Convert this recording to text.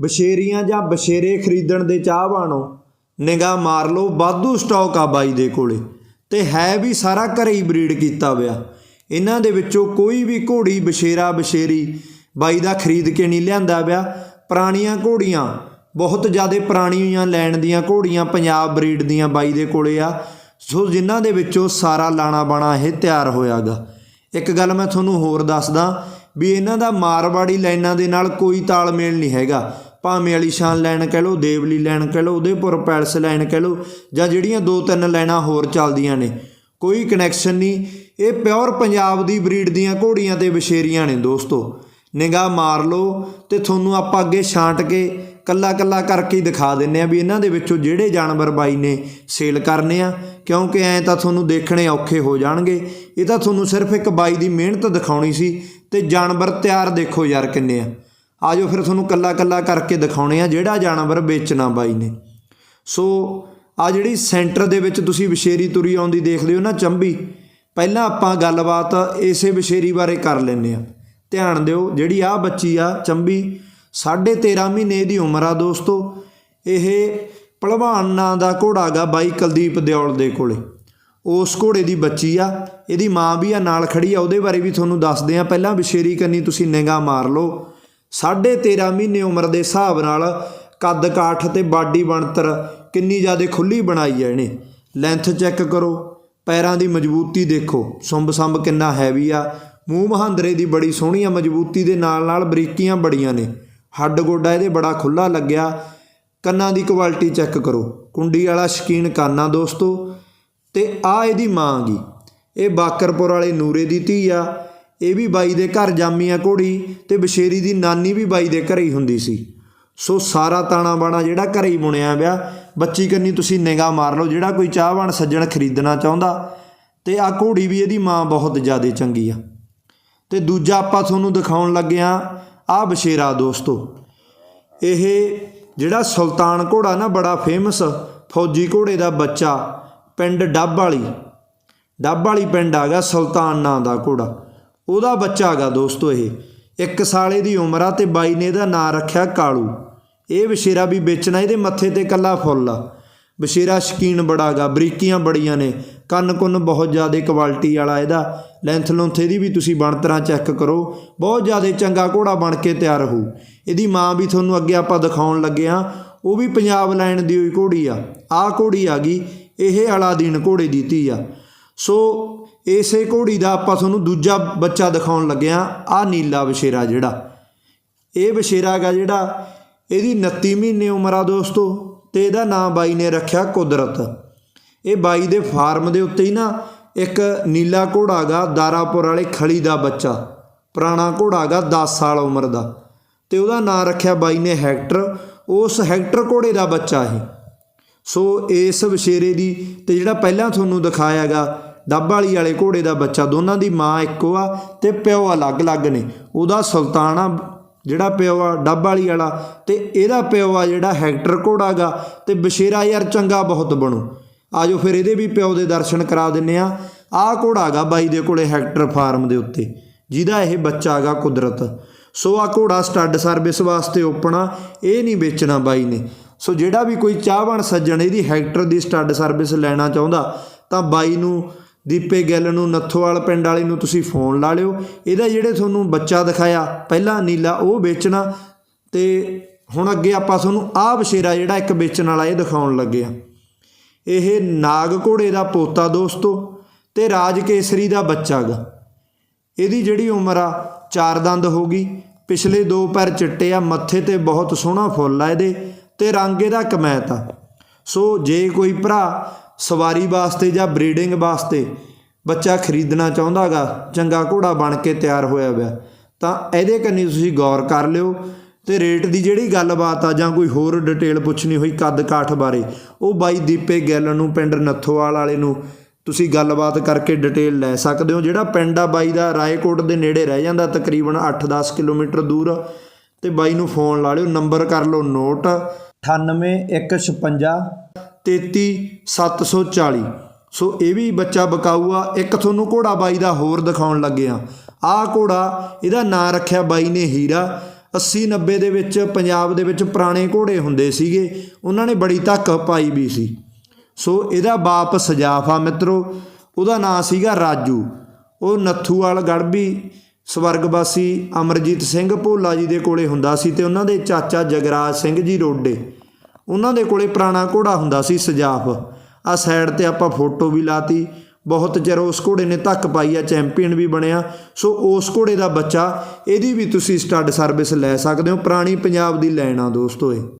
ਬਸ਼ੇਰੀਆਂ ਜਾਂ ਬਸ਼ੇਰੇ ਖਰੀਦਣ ਦੇ ਚਾਹਵਾਨੋ ਨਿਗਾਹ ਮਾਰ ਲਓ ਬਾਧੂ ਸਟਾਕ ਆ ਬਾਈ ਦੇ ਕੋਲੇ। ਤੇ ਹੈ ਵੀ ਸਾਰਾ ਘਰੇ ਹੀ ਬਰੀਡ ਕੀਤਾ ਹੋਇਆ। ਇਹਨਾਂ ਦੇ ਵਿੱਚੋਂ ਕੋਈ ਵੀ ਘੋੜੀ ਬਸ਼ੇਰਾ, ਬਸ਼ੇਰੀ ਬਾਈ ਦਾ ਖਰੀਦ ਕੇ ਨਹੀਂ ਲਿਆਂਦਾ ਪਿਆ। ਪੁਰਾਣੀਆਂ ਘੋੜੀਆਂ, ਬਹੁਤ ਜ਼ਿਆਦਾ ਪੁਰਾਣੀਆਂ ਲੈਣ ਦੀਆਂ ਘੋੜੀਆਂ ਪੰਜਾਬ ਬਰੀਡ ਦੀਆਂ ਬਾਈ ਦੇ ਕੋਲੇ ਆ। ਸੋ ਜਿਨ੍ਹਾਂ ਦੇ ਵਿੱਚੋਂ ਸਾਰਾ ਲਾਣਾ ਬਾਣਾ ਇਹ ਤਿਆਰ ਹੋਇਆਗਾ। ਇੱਕ ਗੱਲ ਮੈਂ ਤੁਹਾਨੂੰ ਹੋਰ ਦੱਸਦਾ ਵੀ ਇਹਨਾਂ ਦਾ ਮਾਰਵਾੜੀ ਲਾਈਨਾਂ ਦੇ ਨਾਲ ਕੋਈ ਤਾਲਮੇਲ ਨਹੀਂ ਹੈਗਾ। ਭਾਵੇਂ ਵਾਲੀ ਸ਼ਾਨ ਲੈਣ ਕਹਿ ਲਓ, ਦੇਵਲੀ ਲੈਣ ਕਹਿ ਲਓ, ਉਦੇਪੁਰ ਪੈਲਸ ਲਾਈਨ ਕਹਿ ਲਓ, ਜਾਂ ਜਿਹੜੀਆਂ ਦੋ ਤਿੰਨ ਲਾਈਨਾਂ ਹੋਰ ਚੱਲਦੀਆਂ ਨੇ, ਕੋਈ ਕਨੈਕਸ਼ਨ ਨਹੀਂ। ਇਹ ਪਿਓਰ ਪੰਜਾਬ ਦੀ ਬਰੀਡ ਦੀਆਂ ਘੋੜੀਆਂ ਤੇ ਵਿਸ਼ੇਰੀਆਂ ਨੇ ਦੋਸਤੋ। ਨਿਗਾਹ ਮਾਰ ਲਓ ਤੇ ਤੁਹਾਨੂੰ ਆਪਾਂ ਅੱਗੇ ਛਾਂਟ ਕੇ ਕੱਲਾ ਕੱਲਾ ਕਰਕੇ ਹੀ ਦਿਖਾ ਦਿੰਨੇ ਆ ਵੀ ਇਹਨਾਂ ਦੇ ਵਿੱਚੋਂ ਜਿਹੜੇ ਜਾਨਵਰ ਬਾਈ ਨੇ ਸੇਲ ਕਰਨੇ ਆ, ਕਿਉਂਕਿ ਐਂ ਤਾਂ ਤੁਹਾਨੂੰ ਦੇਖਣੇ ਔਖੇ ਹੋ ਜਾਣਗੇ। ਇਹ ਤਾਂ ਤੁਹਾਨੂੰ ਸਿਰਫ ਇੱਕ ਬਾਈ ਦੀ ਮਿਹਨਤ ਦਿਖਾਉਣੀ ਸੀ ਤੇ ਜਾਨਵਰ ਤਿਆਰ ਦੇਖੋ ਯਾਰ ਕਿੰਨੇ ਆ। ਆਜੋ ਫਿਰ ਤੁਹਾਨੂੰ ਕੱਲਾ ਕੱਲਾ ਕਰਕੇ ਦਿਖਾਉਣੇ ਆ ਜਿਹੜਾ ਜਾਨਵਰ ਵੇਚਣਾ ਬਾਈ ਨੇ। ਸੋ ਆ ਜਿਹੜੀ ਸੈਂਟਰ ਦੇ ਵਿੱਚ ਤੁਸੀਂ ਵਿਸ਼ੇਰੀ ਤੁਰੀ ਆਉਂਦੀ ਦੇਖਦੇ ਹੋ ਨਾ ਚੰਬੀ, ਪਹਿਲਾਂ ਆਪਾਂ ਗੱਲਬਾਤ ਇਸੇ ਵਿਸ਼ੇਰੀ ਬਾਰੇ ਕਰ ਲੈਂਦੇ ਆ। ਧਿਆਨ ਦਿਓ ਜਿਹੜੀ ਆ ਬੱਚੀ ਆ ਚੰਬੀ 13.5 ਮਹੀਨੇ ਦੀ ਉਮਰ ਆ ਦੋਸਤੋ। ਇਹ ਭਲਵਾਨ ਨਾਂ ਦਾ ਘੋੜਾ ਗਾ ਬਾਈ ਕੁਲਦੀਪ ਦਿਓਲ ਦੇ ਕੋਲੇ। ਉਸ ਘੋੜੇ ਦੀ ਬੱਚੀ ਆ। ਇਹਦੀ ਮਾਂ ਵੀ ਆ, ਨਾਲ ਖੜੀ ਆ। ਉਹਦੇ ਬਾਰੇ ਵੀ ਤੁਹਾਨੂੰ ਦੱਸਦੇ ਆ। ਪਹਿਲਾਂ ਵਿਸ਼ੇਰੀ ਕੰਨੀ ਤੁਸੀਂ ਨਿਗਾਹ ਮਾਰ ਲਓ। 13.5 ਮਹੀਨੇ ਉਮਰ ਦੇ ਹਿਸਾਬ ਨਾਲ ਕੱਦ ਕਾਠ ਤੇ ਬਾਡੀ ਬਣਤਰ ਕਿੰਨੀ ਜ਼ਿਆਦਾ ਖੁੱਲੀ ਬਣਾਈ ਹੈ ਇਹਨੇ। ਲੈਂਥ ਚੈੱਕ ਕਰੋ। ਪੈਰਾਂ ਦੀ ਮਜ਼ਬੂਤੀ ਦੇਖੋ। ਸੁੰਬ ਸੰਬ ਕਿੰਨਾ ਹੈਵੀ ਆ। ਮੂੰਹ ਮਹਾਂਦਰੇ ਦੀ ਬੜੀ ਸੋਹਣੀ ਆ। ਮਜ਼ਬੂਤੀ ਦੇ ਨਾਲ ਨਾਲ ਬਰੀਕੀਆਂ ਬੜੀਆਂ ਨੇ। ਹੱਡ ਗੋਡਾ ਇਹਦੇ ਬੜਾ ਖੁੱਲਾ ਲੱਗਿਆ। ਕੰਨਾਂ ਦੀ ਕੁਆਲਿਟੀ ਚੈੱਕ ਕਰੋ। ਕੁੰਡੀ ਵਾਲਾ ਸ਼ਕੀਨ ਕਾਨਾ ਦੋਸਤੋ। ਤੇ ਆ ਇਹਦੀ ਮਾਂ ਗੀ। ਇਹ ਬਾਕਰਪੁਰ ਵਾਲੇ ਨੂਰੇ ਦੀ ਧੀ ਆ। ਇਹ ਵੀ ਬਾਈ ਦੇ ਘਰ ਜਾਮੀ ਆ ਘੋੜੀ ਤੇ ਬਸ਼ੇਰੀ ਦੀ ਨਾਨੀ ਵੀ ਬਾਈ ਦੇ ਘਰੇ ਹੀ ਹੁੰਦੀ ਸੀ। ਸੋ ਸਾਰਾ ਤਾਣਾ ਬਾਣਾ ਜਿਹੜਾ ਘਰੇ ਹੀ ਬੁਣਿਆ ਪਿਆ। ਬੱਚੀ ਕੰਨੀ ਤੁਸੀਂ ਨਿਗਾਹ ਮਾਰ ਲਓ। ਜਿਹੜਾ ਕੋਈ ਚਾਹਵਾਨ ਸੱਜਣ ਖਰੀਦਣਾ ਚਾਹੁੰਦਾ। ਤੇ ਆ ਘੋੜੀ ਵੀ ਇਹਦੀ ਮਾਂ ਬਹੁਤ ਜ਼ਿਆਦਾ ਚੰਗੀ ਆ। ਤੇ ਦੂਜਾ ਆਪਾਂ ਤੁਹਾਨੂੰ ਦਿਖਾਉਣ ਲੱਗੇ ਆ। ਆ ਬਸ਼ੇਰਾ ਦੋਸਤੋ, ਇਹ ਜਿਹੜਾ ਸੁਲਤਾਨ ਘੋੜਾ ਨਾ ਬੜਾ ਫੇਮਸ ਫੌਜੀ ਘੋੜੇ ਦਾ ਬੱਚਾ, ਪਿੰਡ ਡੱਬ ਵਾਲੀ ਡੱਬ ਵਾਲੀ ਪਿੰਡ ਆਗਾ ਸੁਲਤਾਨ ਨਾਂ ਦਾ ਘੋੜਾ, ਉਹਦਾ ਬੱਚਾ ਹੈਗਾ ਦੋਸਤੋ ਇਹ, ਇੱਕ ਸਾਲੇ ਦੀ ਉਮਰ ਆ ਤੇ ਬਾਈ ਨੇ ਇਹਦਾ ਨਾਂ ਰੱਖਿਆ ਕਾਲੂ, ਇਹ ਬਸ਼ੇਰਾ ਵੀ ਵੇਚਣਾ, ਇਹਦੇ ਮੱਥੇ ਤੇ ਕੱਲਾ ਫੁੱਲ ਆ, ਬਸ਼ੇਰਾ ਸ਼ਕੀਨ ਬੜਾਗਾ ਬਰੀਕੀਆਂ ਬੜੀਆਂ ਨੇ ਕੰਨ ਕੁੰਨ ਬਹੁਤ ਜ਼ਿਆਦਾ ਕੁਆਲਿਟੀ ਵਾਲਾ ਇਹਦਾ ਲੈਂਥ ਲੁੰਥ ਇਹਦੀ ਵੀ ਤੁਸੀਂ ਬਣ ਤਰ੍ਹਾਂ ਚੈੱਕ ਕਰੋ। ਬਹੁਤ ਜ਼ਿਆਦਾ ਚੰਗਾ ਘੋੜਾ ਬਣ ਕੇ ਤਿਆਰ ਹੋਊ ਇਹਦੀ ਮਾਂ ਵੀ ਤੁਹਾਨੂੰ ਅੱਗੇ ਆਪਾਂ ਦਿਖਾਉਣ ਲੱਗੇ ਆ ਉਹ ਵੀ ਪੰਜਾਬ ਲਾਈਨ ਦੀ ਹੋਈ ਘੋੜੀ ਆ। ਆਹ ਘੋੜੀ ਆ ਗਈ। ਇਹ ਅਲਾਦੀਨ ਘੋੜੇ ਦੀ ਧੀ ਆ। ਸੋ ਇਸੇ ਘੋੜੀ ਦਾ ਆਪਾਂ ਤੁਹਾਨੂੰ ਦੂਜਾ ਬੱਚਾ ਦਿਖਾਉਣ ਲੱਗੇ ਆ ਆ ਨੀਲਾ ਬਸ਼ੇਰਾ ਜਿਹੜਾ। ਇਹ ਬਸ਼ੇਰਾ ਹੈਗਾ ਜਿਹੜਾ ਇਹਦੀ 29 ਮਹੀਨੇ ਉਮਰ ਆ ਦੋਸਤੋ ਤੇ ਇਹਦਾ ਨਾਮ ਬਾਈ ਨੇ ਰੱਖਿਆ ਕੁਦਰਤ। ਇਹ ਬਾਈ ਦੇ ਫਾਰਮ ਦੇ ਉੱਤੇ ਹੀ ਨਾ ਇੱਕ ਨੀਲਾ ਘੋੜਾ ਹੈਗਾ, ਦਾਰਾਪੁਰ ਵਾਲੇ ਖਲੀ ਦਾ ਬੱਚਾ। ਪੁਰਾਣਾ ਘੋੜਾ ਹੈਗਾ 10 ਸਾਲ ਉਮਰ ਦਾ। ਤੇ ਉਹਦਾ ਨਾਂ ਰੱਖਿਆ ਬਾਈ ਨੇ ਹੈਕਟਰ। ਉਸ ਹੈਕਟਰ ਘੋੜੇ ਦਾ ਬੱਚਾ ਇਹ। ਸੋ ਇਸ ਵਿਸ਼ੇਰੇ ਦੀ ਤੇ ਜਿਹੜਾ ਪਹਿਲਾਂ ਤੁਹਾਨੂੰ ਦਿਖਾਇਆਗਾ ਡੱਬ ਵਾਲੀ ਵਾਲੇ ਘੋੜੇ ਦਾ ਬੱਚਾ, ਦੋਨਾਂ ਦੀ ਮਾਂ ਇੱਕੋ ਆ ਤੇ ਪਿਓ ਅਲੱਗ-ਅਲੱਗ ਨੇ। ਉਹਦਾ ਸੁਲਤਾਨ ਆ, ਜਿਹੜਾ ਪਿਓ ਆ ਡੱਬ ਵਾਲੀ। ਵਾਲਾ ਤੇ ਇਹਦਾ ਪਿਓ ਆ ਜਿਹੜਾ ਹੈਕਟਰ ਘੋੜਾਗਾ ਤੇ ਬਸ਼ੇਰਾ ਯਾਰ ਚੰਗਾ ਬਹੁਤ ਬਣੂ। ਆਜੋ ਫਿਰ ਇਹਦੇ ਵੀ ਪਿਓ ਦੇ ਦਰਸ਼ਨ ਕਰਾ ਦਿੰਨੇ ਆ। ਆਹ ਘੋੜਾ ਹੈਗਾ ਬਾਈ ਦੇ ਕੋਲੇ ਹੈਕਟਰ ਫਾਰਮ ਦੇ ਉੱਤੇ, ਜਿਹਦਾ ਇਹ ਬੱਚਾ ਹੈਗਾ ਕੁਦਰਤ। ਸੋ ਆ ਘੋੜਾ ਸਟੱਡ ਸਰਵਿਸ ਵਾਸਤੇ ਓਪਣਾ ਇਹ ਨਹੀਂ ਵੇਚਣਾ ਬਾਈ ਨੇ। ਸੋ ਜਿਹੜਾ ਵੀ ਕੋਈ ਚਾਹਵਾਨ ਸੱਜਣ ਇਹਦੀ ਹੈਕਟਰ ਦੀ ਸਟੱਡ ਸਰਵਿਸ ਲੈਣਾ ਚਾਹੁੰਦਾ, ਤਾਂ ਬਾਈ ਨੂੰ, ਦੀਪੇ ਗਿੱਲ ਨੂੰ, ਨੱਥੋਵਾਲ ਪਿੰਡ ਵਾਲੇ ਨੂੰ ਤੁਸੀਂ ਫੋਨ ਲਾ ਲਿਓ। ਇਹਦਾ ਜਿਹੜੇ ਤੁਹਾਨੂੰ ਬੱਚਾ ਦਿਖਾਇਆ, ਪਹਿਲਾਂ ਨੀਲਾ, ਉਹ ਵੇਚਣਾ। ਤੇ ਹੁਣ ਅੱਗੇ ਆਪਾਂ ਤੁਹਾਨੂੰ ਆਹ ਬਸ਼ੇਰਾ ਜਿਹੜਾ ਇੱਕ ਵੇਚਣ ਵਾਲਾ ਇਹ ਦਿਖਾਉਣ ਲੱਗੇ ਆ। ਇਹ ਨਾਗ ਘੋੜੇ ਦਾ ਪੋਤਾ ਦੋਸਤੋ ਤੇ ਰਾਜ ਕੇਸਰੀ ਦਾ ਬੱਚਾ ਗਾ। ਇਹਦੀ ਜਿਹੜੀ ਉਮਰ ਆ, ਚਾਰ ਦੰਦ ਹੋ ਗਈ। ਪਿਛਲੇ ਦੋ ਪੈਰ ਚਿੱਟੇ ਆ, ਮੱਥੇ ਤੇ ਬਹੁਤ ਸੋਹਣਾ ਫੁੱਲ ਆ ਇਹਦੇ ਤੇ ਰੰਗ ਇਹਦਾ ਕਮੈਤ ਆ। ਸੋ ਜੇ ਕੋਈ ਭਰਾ ਸਵਾਰੀ ਵਾਸਤੇ ਜਾਂ ਬਰੀਡਿੰਗ ਵਾਸਤੇ ਬੱਚਾ ਖਰੀਦਣਾ ਚਾਹੁੰਦਾਗਾ ਚੰਗਾ ਘੋੜਾ ਬਣ ਕੇ ਤਿਆਰ ਹੋਇਆ ਹੋਇਆ ਤਾਂ ਇਹਦੇ ਕੰਨੀ ਤੁਸੀਂ ਗੌਰ ਕਰ ਲਿਓ। ਤੇ ਰੇਟ ਦੀ ਜਿਹੜੀ ਗੱਲਬਾਤ ਆ ਜਾਂ ਕੋਈ ਹੋਰ ਡਿਟੇਲ ਪੁੱਛਣੀ ਹੋਈ ਕੱਦ ਕਾਠ ਬਾਰੇ, ਉਹ ਬਾਈ ਦੀਪੇ ਗਿੱਲ ਨੂੰ, ਪਿੰਡ ਨੱਥੋਵਾਲ ਵਾਲੇ ਨੂੰ ਤੁਸੀਂ ਗੱਲਬਾਤ ਕਰਕੇ ਡਿਟੇਲ ਲੈ ਸਕਦੇ ਹੋ। ਜਿਹੜਾ ਪਿੰਡ ਆ ਬਾਈ ਦਾ, ਰਾਏਕੋਟ ਦੇ ਨੇੜੇ ਰਹਿ ਜਾਂਦਾ, ਤਕਰੀਬਨ 8-10 ਕਿਲੋਮੀਟਰ ਦੂਰ। ਤੇ ਬਾਈ ਨੂੰ ਫੋਨ ਲਾ ਲਿਓ, ਨੰਬਰ ਕਰ ਲਓ ਨੋਟ 98156 33740 ਸੋ ਇਹ ਵੀ ਬੱਚਾ ਬਕਾਊ ਆ ਇੱਕ ਤੁਹਾਨੂੰ ਘੋੜਾ ਬਾਈ ਦਾ ਹੋਰ ਦਿਖਾਉਣ ਲੱਗੇ ਆ। ਆਹ ਘੋੜਾ, ਇਹਦਾ ਨਾਂ ਰੱਖਿਆ ਬਾਈ ਨੇ ਹੀਰਾ। 80 90 ਦੇ ਵਿੱਚ ਪੰਜਾਬ ਦੇ ਵਿੱਚ ਪੁਰਾਣੇ ਘੋੜੇ ਹੁੰਦੇ ਸੀਗੇ। ਉਹਨਾਂ ਨੇ ਬੜੀ ਧੱਕ ਪਾਈ ਵੀ ਸੀ। ਸੋ ਇਹਦਾ ਬਾਪ ਸਜਾਫ ਆ ਮਿੱਤਰੋ, ਉਹਦਾ ਨਾਂ ਸੀਗਾ ਰਾਜੂ। ਉਹ ਨੱਥੂਵਾਲ ਗੜਬੀ ਸਵਰਗਵਾਸੀ ਅਮਰਜੀਤ ਸਿੰਘ ਭੋਲਾ ਜੀ ਦੇ ਕੋਲੇ ਹੁੰਦਾ ਸੀ ਤੇ ਉਹਨਾਂ ਦੇ ਚਾਚਾ ਜਗਰਾਜ ਸਿੰਘ ਜੀ ਰੋਡੇ। ਉਹਨਾਂ ਦੇ ਕੋਲੇ ਪੁਰਾਣਾ ਘੋੜਾ ਹੁੰਦਾ ਸੀ ਸਜਾਫ। ਆ ਸਾਈਡ ਤੇ ਆਪਾਂ ਫੋਟੋ ਵੀ ਲਾਤੀ। ਬਹੁਤ ਚਿਰ ਉਸ ਘੋੜੇ ਨੇ ਧੱਕ ਪਾਈ ਆ ਚੈਂਪੀਅਨ ਵੀ ਬਣਿਆ। ਸੋ ਉਸ ਘੋੜੇ ਦਾ ਬੱਚਾ, ਇਹਦੀ ਵੀ ਤੁਸੀਂ ਸਟੱਡ ਸਰਵਿਸ ਲੈ ਸਕਦੇ ਹੋ। ਪੁਰਾਣੀ ਪੰਜਾਬ ਦੀ ਲੈਣ ਆ ਦੋਸਤੋ ਇਹ।